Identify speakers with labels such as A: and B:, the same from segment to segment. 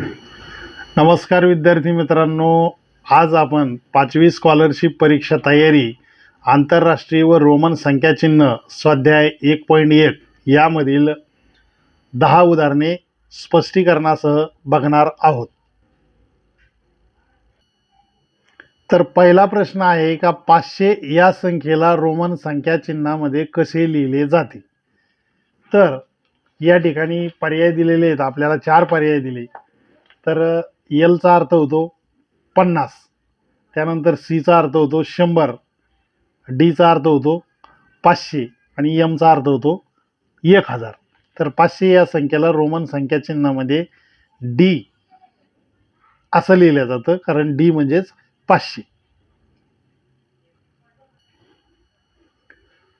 A: नमस्कार विद्यार्थी मित्रांनो. आज आपण पाचवी स्कॉलरशिप परीक्षा तयारी आंतरराष्ट्रीय व रोमन संख्याचिन्ह स्वाध्याय एक पॉईंट एक यामधील दहा उदाहरणे स्पष्टीकरणासह बघणार आहोत. तर पहिला प्रश्न आहे का पाचशे या संख्येला रोमन संख्याचिन्हामध्ये कसे लिहिले जाते? तर या ठिकाणी पर्याय दिलेले आहेत. आपल्याला चार पर्याय दिले. तर एलचा अर्थ होतो पन्नास. त्यानंतर सीचा अर्थ होतो शंभर. डीचा अर्थ होतो पाचशे आणि यमचा अर्थ होतो एक हजार. तर पाचशे या संख्येला रोमन संख्या चिन्हामध्ये डी असं लिहिलं जातं कारण डी म्हणजेच पाचशे.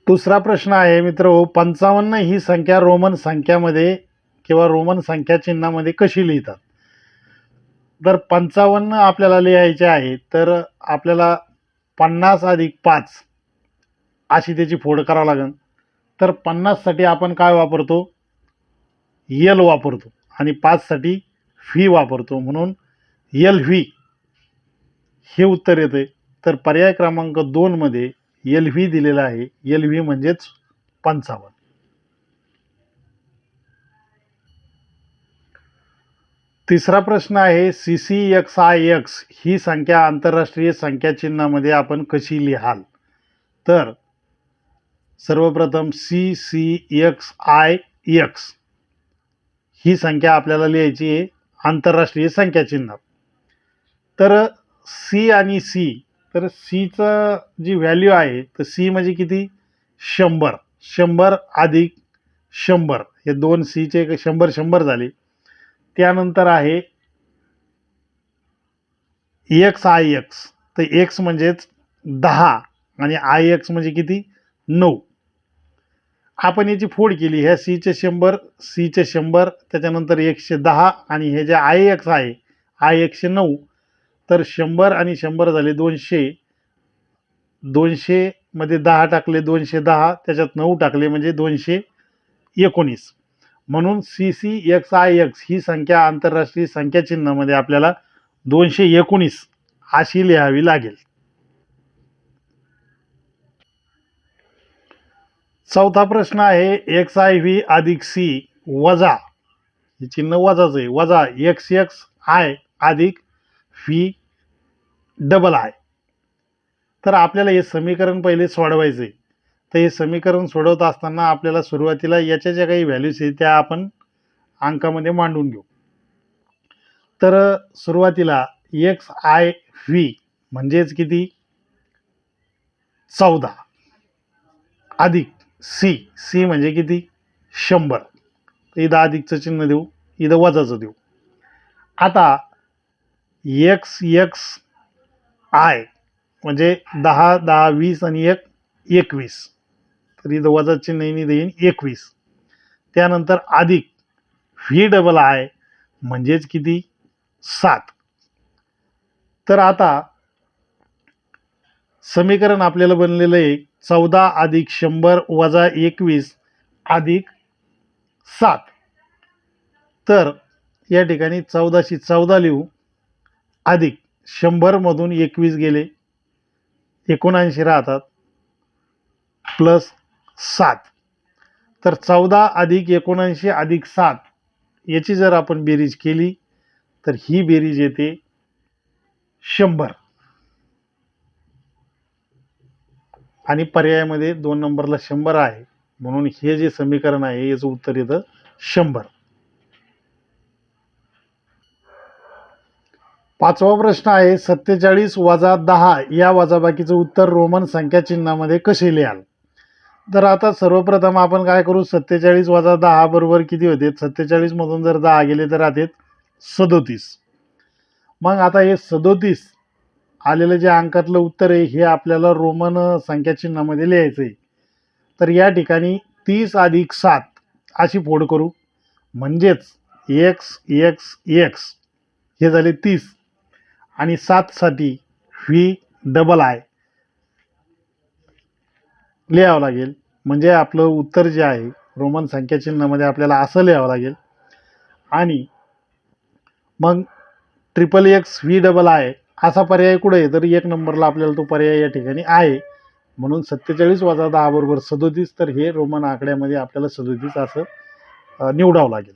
A: दुसरा प्रश्न आहे मित्र पंचावन्न ही संख्या रोमन संख्यामध्ये किंवा रोमन संख्या चिन्हामध्ये कशी लिहितात? तर पंचावन्न आपल्याला लिहायचे आहे तर आपल्याला पन्नास अधिक पाच अशी त्याची फोड करावं लागेल. तर पन्नाससाठी आपण काय वापरतो? यल वापरतो आणि पाचसाठी व्ही वापरतो. म्हणून यल व्ही हे उत्तर येते तर पर्याय क्रमांक दोनमध्ये एल व्ही दिलेला आहे. एल व्ही म्हणजेच पंचावन्न. तिसरा प्रश्न आहे C C X I X ही संख्या आंतरराष्ट्रीय संख्या चिन्हामध्ये आपण कशी लिहाल? तर सर्वप्रथम C C X I X ही संख्या आपल्याला लिहायची आहे आंतरराष्ट्रीय संख्याचिन्ह. तर सी आणि सी तर सीचं जी व्हॅल्यू आहे तर सी म्हणजे किती? शंभर. शंभर अधिक शंभर. हे दोन सीचे शंभर शंभर झाले. त्यानंतर आहे एक्स आय एक्स तर एक्स म्हणजेच दहा आणि आय एक्स म्हणजे किती? नऊ. आपण याची फोड केली. ह्या सीचे शंभर सीचे शंभर त्याच्यानंतर एकशे दहा आणि हे जे आय एक्स आहे आय एकशे नऊ तर शंभर आणि शंभर झाले दोनशे. दोनशेमध्ये दहा टाकले दोनशे दहा त्याच्यात नऊ टाकले म्हणजे दोनशे एकोणीस. म्हणून C C X I X ही संख्या आंतरराष्ट्रीय संख्याचिन्हामध्ये आपल्याला दोनशे एकोणीस अशी लिहावी लागेल. चौथा प्रश्न आहे एक्स आय व्ही अधिक सी वजा हे चिन्ह वजाचं आहे वजा एक्स एक्स आय अधिक व्ही डबल आय. तर आपल्याला हे समीकरण पहिले सोडवायचं आहे तर हे समीकरण सोडवत असताना आपल्याला सुरुवातीला याच्या ज्या काही व्हॅल्यूज आहेत त्या आपण अंकामध्ये मांडून घेऊ. तर सुरुवातीला एक्स आय व्ही म्हणजेच किती? चौदा. अधिक सी सी म्हणजे किती? शंभर. इथं अधिकचं चिन्ह देऊ इथं वजाचं देऊ. आता एक्स एक्स आय म्हणजे दहा दहा वीस आणि एक एकवीस. तर इथं वजा चिन्ह देईन एकवीस. त्यानंतर अधिक व्ही डबल आय म्हणजेच किती? सात. तर आता समीकरण आपल्याला बनलेलं आहे चौदा अधिक शंभर वजा एकवीस अधिक सात. तर या ठिकाणी चौदाशी चौदा लिहू. अधिक शंभरमधून एकवीस गेले. एकोणऐंशी राहतात. प्लस सात. तर चौदा अधिक एकोणऐंशी अधिक सात याची जर आपण बेरीज केली तर ही बेरीज येते शंभर. आणि पर्यायामध्ये दोन नंबरला शंभर आहे. म्हणून हे जे समीकरण आहे याचं उत्तर येतं शंभर. पाचवा प्रश्न आहे सत्तेचाळीस वजा दहा या वजाबाकीचं उत्तर रोमन संख्या चिन्हामध्ये कसे लिहाल? तर आता सर्वप्रथम आपण काय करू? सत्तेचाळीस वजा दहा बरोबर किती होते? सत्तेचाळीसमधून जर दहा गेले तर राहतात सदोतीस. मग आता हे सदोतीस आलेलं जे अंकातलं उत्तर आहे हे आपल्याला रोमन संख्या चिन्हामध्ये लिहायचं आहे. तर या ठिकाणी तीस अधिक सात अशी फोड करू. म्हणजेच एक्स एक्स एक्स हे झाले तीस. आणि सातसाठी व्ही डबल आय लिहावं लागेल. म्हणजे आपलं उत्तर जे आहे रोमन संख्याचिन्हामध्ये आपल्याला असं लिहावं लागेल. आणि मग triple X V double I असा पर्याय कुठे आहे? तर एक नंबरला आपल्याला तो पर्याय या ठिकाणी आहे. म्हणून सत्तेचाळीस वजा दहा बरोबर सदोतीस तर हे रोमन आकड्यामध्ये आपल्याला सदोतीस असं निवडावं लागेल.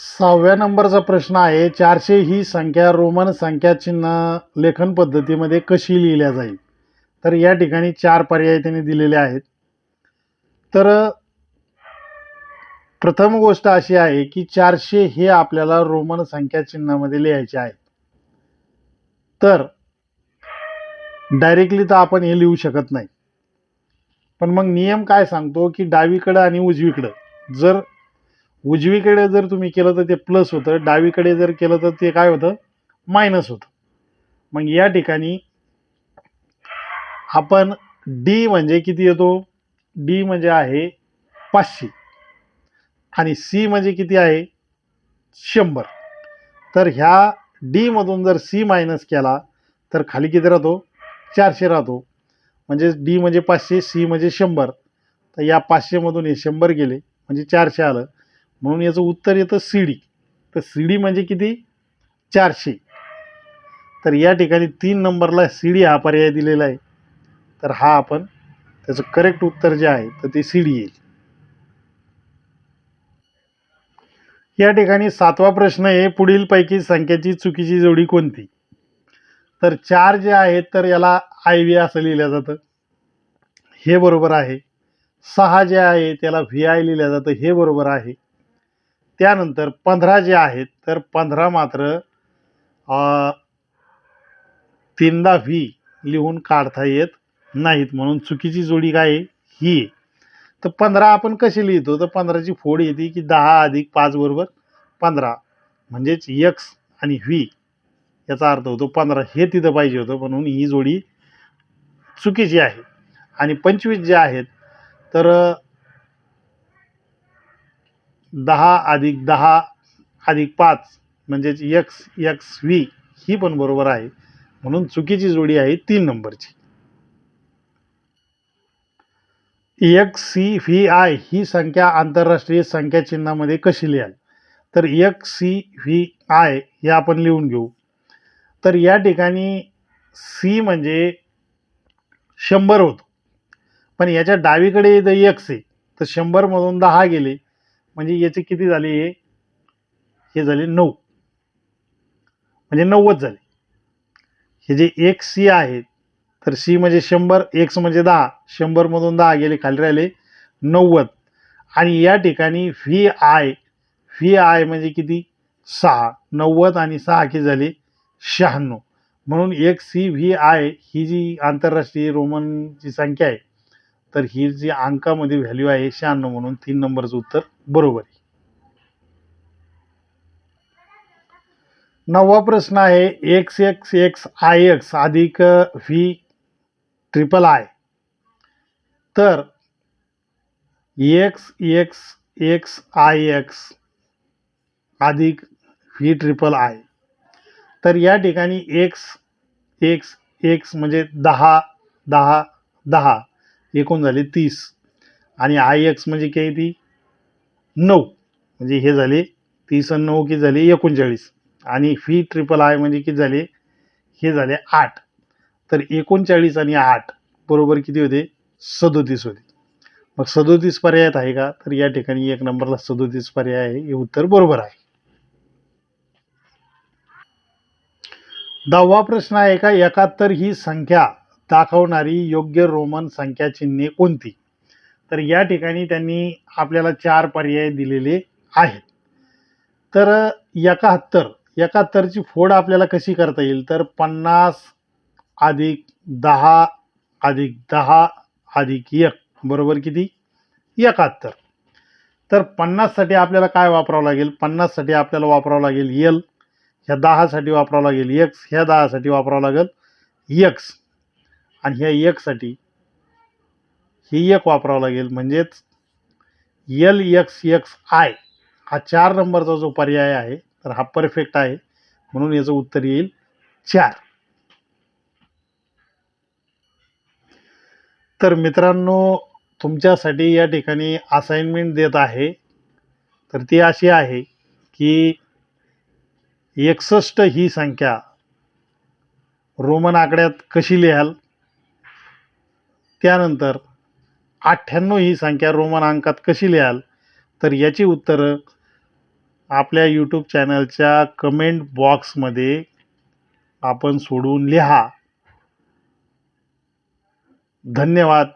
A: सहाव्या नंबरचा प्रश्न आहे चारशे ही संख्या रोमन संख्या चिन्ह लेखन पद्धतीमध्ये कशी लिहिल्या जाईल? तर या ठिकाणी चार पर्याय त्यांनी दिलेले आहेत. तर प्रथम गोष्ट अशी आहे की चारशे हे आपल्याला रोमन संख्या चिन्हामध्ये लिहायचे आहे. तर डायरेक्टली तर आपण हे लिहू शकत नाही. पण मग नियम काय सांगतो की डावीकडं आणि उजवीकडं जर उजवीकडे जर तुम्ही केलं तर ते प्लस होतं. डावीकडे जर केलं तर ते काय होतं? मायनस होतं. मग या ठिकाणी आपण डी म्हणजे किती येतो? डी म्हणजे आहे पाचशे. आणि सी म्हणजे किती आहे? शंभर. तर ह्या डीमधून जर सी मायनस केला तर खाली किती राहतो? चारशे राहतो. म्हणजे डी म्हणजे पाचशे सी म्हणजे शंभर. तर या पाचशेमधून हे शंभर गेले. म्हणजे चारशे आलं. म्हणून याचं उत्तर येतं सी डी तर सी डी म्हणजे किती? चारशे. तर या ठिकाणी तीन नंबरला सी डी हा पर्याय दिलेला आहे. तर हा आपण त्याचं करेक्ट उत्तर जे आहे तर ते सी डी येईल. या ठिकाणी सातवा प्रश्न आहे पुढीलपैकी संख्येची चुकीची जोडी कोणती? तर चार जे आहेत तर याला आय व्ही असं लिहिलं जातं. हे बरोबर आहे. सहा जे आहे त्याला व्ही आय लिहिलं जातं. हे बरोबर आहे. त्यानंतर पंधरा जे आहेत तर पंधरा मात्र तीनदा व्ही लिहून काढता येत नाहीत म्हणून चुकीची जोडी काय ही तर पंधरा आपण कशी लिहितो? तर पंधराची फोड येते की दहा अधिक पाच बरोबर पंधरा. म्हणजेच यक्स आणि व्ही याचा अर्थ होतो पंधरा. हे तिथं पाहिजे होतं म्हणून ही जोडी चुकीची आहे. आणि पंचवीस जे आहेत तर दहा अधिक दहा अधिक पाच म्हणजेच यक्स यक्स व्ही ही पण बरोबर आहे. म्हणून चुकीची जोडी आहे तीन नंबरची. यक्स सी व्ही आय ही संख्या आंतरराष्ट्रीय संख्या चिन्हामध्ये कशी लिहाल? तर यक्स सी व्ही आय हे आपण लिहून घेऊ. तर या ठिकाणी सी म्हणजे शंभर होतो. पण याच्या डावीकडे जर एक्स आहे तर शंभरमधून दहा गेले. म्हणजे याचे किती झाले? हे हे झाले नऊ. म्हणजे नव्वद झाले. हे जे एक सी आहे तर सी म्हणजे शंभर एक्स म्हणजे दहा. शंभरमधून दहा गेले खाली राहिले नव्वद. आणि या ठिकाणी व्ही आय व्ही आय म्हणजे किती? सहा. नव्वद आणि सहा किती झाले? शहाण्णव. म्हणून एक सी व्ही आय ही जी आंतरराष्ट्रीय रोमनची संख्या आहे तर ही जी अंकामध्ये व्हॅल्यू आहे शहाण्णव म्हणून तीन नंबरचं उत्तर बरोबर आहे. नववा प्रश्न आहे X X X I X अधिक व्ही ट्रिपल आय तर X X X I X अधिक व्ही ट्रिपल आय तर या ठिकाणी एक्स एक्स एक्स म्हणजे दहा दहा दहा. एकूण झाले तीस. आणि आय एक्स म्हणजे काय ती? नऊ. म्हणजे हे झाले तीस आणि नऊ किती झाले? एकोणचाळीस. आणि फी ट्रिपल आय म्हणजे किती झाले? हे झाले आठ. तर एकोणचाळीस आणि आठ बरोबर किती होते? सदोतीस होते. मग सदोतीस पर्यायात आहे का? तर या ठिकाणी एक नंबरला सदोतीस पर्याय आहे. हे उत्तर बरोबर आहे. दहावा प्रश्न आहे का? एकाहत्तर ही संख्या दाखवणारी योग्य रोमन संख्या चिन्हे कोणती? तर या ठिकाणी त्यांनी आपल्याला चार पर्याय दिलेले आहेत. तर एकाहत्तर एकाहत्तरची फोड आपल्याला कशी करता येईल? तर पन्नास अधिक दहा अधिक दहा अधिक एक बरोबर किती? एकाहत्तर. तर पन्नाससाठी आपल्याला काय वापरावं लागेल? पन्नाससाठी आपल्याला वापरावं लागेल यल ह्या दहासाठी वापरावं लागेल एक्स ह्या दहासाठी वापरावं लागेल एक्स आणि ह्या एकसाठी ही एक वापरावं लागेल. म्हणजेच यल एक्स एक्स आय हा चार नंबरचा जो पर्याय आहे तर हा परफेक्ट आहे. म्हणून याचं उत्तर येईल चार. तर मित्रांनो तुमच्यासाठी या ठिकाणी असाइनमेंट देत आहे. तर ती अशी आहे की एकसष्ट ही संख्या रोमन आकड्यात कशी लिहाल? त्यानंतर अठ्ठ्याण्णव ही संख्या रोमन अंकात कशी लिहाल? तर याची उत्तरं आपल्या यूट्यूब चॅनलच्या कमेंट बॉक्समध्ये आपण सोडून लिहा. धन्यवाद.